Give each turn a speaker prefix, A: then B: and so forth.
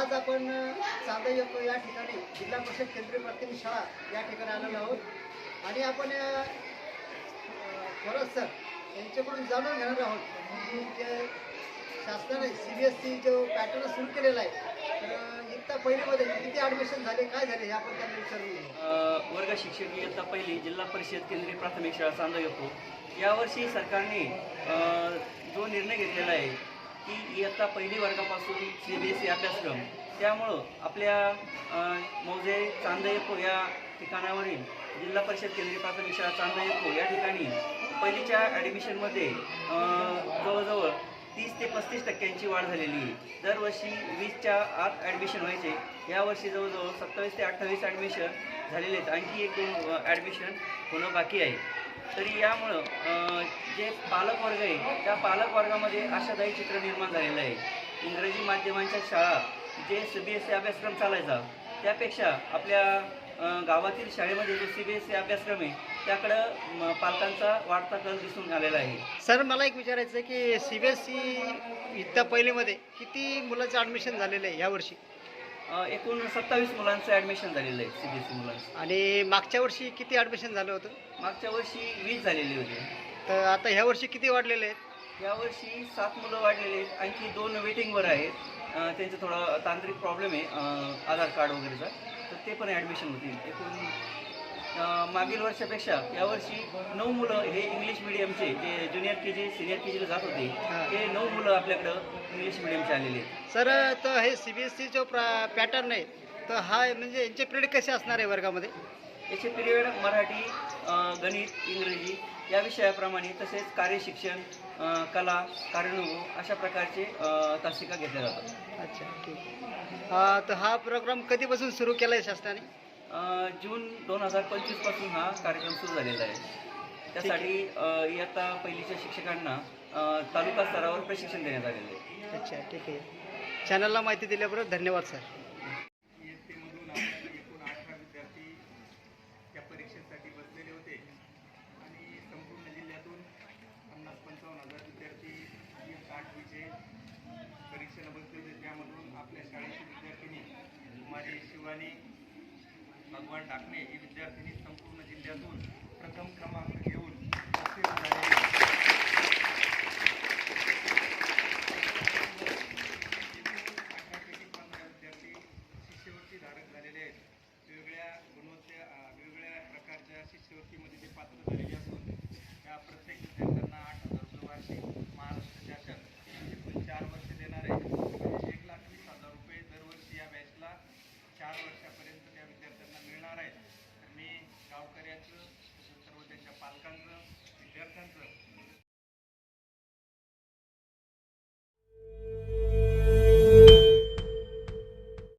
A: आज आपण चांदा येतो या ठिकाणी जिल्हा परिषद केंद्रीय प्राथमिक शाळा या ठिकाणी आलेलो आहोत. आणि आपण खरंच सर यांच्याकडून जाणून घेणार आहोत. की जे शासनाने सी बी एस सी जो पॅटर्न सुरू केलेला आहे तर इयत्ता पहिलीमध्ये म्हणजे किती ॲडमिशन झाले काय झाले हे आपण त्यांना विचारून
B: वर्ग शिक्षक इयत्ता पहिली जिल्हा परिषद केंद्रीय प्राथमिक शाळा चांदा येतो. यावर्षी सरकारने जो निर्णय घेतलेला आहे की इयत्ता पहिली वर्गापासून सी बी एस ई अभ्यासक्रम. त्यामुळं आपल्या मौजे चांदयको या ठिकाणावरील जिल्हा परिषद केंद्रीय प्राथमिक शाळा चांदयको या ठिकाणी पहिलीच्या ॲडमिशनमध्ये जवळजवळ तीस ते पस्तीस टक्क्यांची वाढ झालेली आहे. दरवर्षी वीसच्या आत ॲडमिशन व्हायचे. यावर्षी जवळजवळ सत्तावीस ते अठ्ठावीस ॲडमिशन झालेले आहेत. आणखी एक दोन ॲडमिशन होणं बाकी आहे. तरी यामुळं जे पालक वर्ग आहे त्या पालक वर्गामध्ये आशादायी चित्र निर्माण झालेलं आहे. इंग्रजी माध्यमांच्या शाळा जे सी बी एस सी अभ्यासक्रम चालायचा त्यापेक्षा आपल्या गावातील शाळेमध्ये जो सी बी एस सी अभ्यासक्रम आहे त्याकडं पालकांचा वाढता कल दिसून आलेला आहे.
A: सर मला एक विचारायचं आहे की सी बी एस सी इयत्ता पहिलीमध्ये किती मुलाचं ॲडमिशन झालेलं आहे यावर्षी?
B: एकूण सत्तावीस मुलांचं ॲडमिशन झालेलं आहे सी बी एस सी मुलांचं.
A: आणि मागच्या वर्षी किती ॲडमिशन झालं होतं?
B: मागच्या वर्षी वीस झालेली होती.
A: तर आता ह्या वर्षी किती वाढलेले आहेत?
B: यावर्षी सात मुलं वाढलेली आहेत. आणखी दोन वेटिंगवर आहेत. अ, त्यांचं थोडा तांत्रिक प्रॉब्लेम आहे अ, आधार कार्ड वगैरेचा. तर ते पण ॲडमिशन होतील. एकूण मागील वर्षापेक्षा यावर्षी नऊ मुलं हे इंग्लिश मिडियमचे जे junior K G senior K जीला जात होते. ते नऊ मुलं आपल्याकडं इंग्लिश मिडियमचे आलेले आहेत.
A: सर तर हे सी बी एस सी जो पॅटर्न आहे तर हा म्हणजे यांचे पिरियड कसे असणार आहे वर्गामध्ये?
B: याचे पिरियड मराठी अ, गणित इंग्रजी या विषयाप्रमाणे तसेच कार्यशिक्षण अ, कला कार्यानुभव अशा प्रकारचे अ, तासिका घेतल्या जातात.
A: अच्छा ठीक. हा तर हा प्रोग्राम कधीपासून सुरू केला आहे शासनाने?
B: जून दोन हजार पंचवीसपासून हा कार्यक्रम सुरू झालेला आहे. त्यासाठी इयत्ता पहिलीच्या शिक्षकांना तालुका स्तरावर प्रशिक्षण देण्यात आलेलं आहे.
A: अच्छा ठीक आहे. चॅनलला माहिती दिल्याबरोबर धन्यवाद सर
C: एकूण अठरा विद्यार्थी त्या परीक्षेसाठी बसलेले होते. आणि संपूर्ण जिल्ह्यातून पन्नास पंचावन्न हजार विद्यार्थी आठवीचे परीक्षेला बसले होते. त्यामधून आपल्या शाळेची विद्यार्थिनी कुमारी शिवानी भगवान टाकणे ही विद्यार्थिनी संपूर्ण जिल्ह्यातून प्रथम क्रमांक घेऊन विद्यार्थी शिष्यवृत्ती धारक झालेले आहेत वेगवेगळ्या गुणवत्ते वेगवेगळ्या प्रकारच्या शिष्यवृत्तीमध्ये ते पात्र झालेले असून त्या प्रत्येक विद्यार्थ्यांना आठ हजार रुपये वार्षिक महाराष्ट्र शासन control.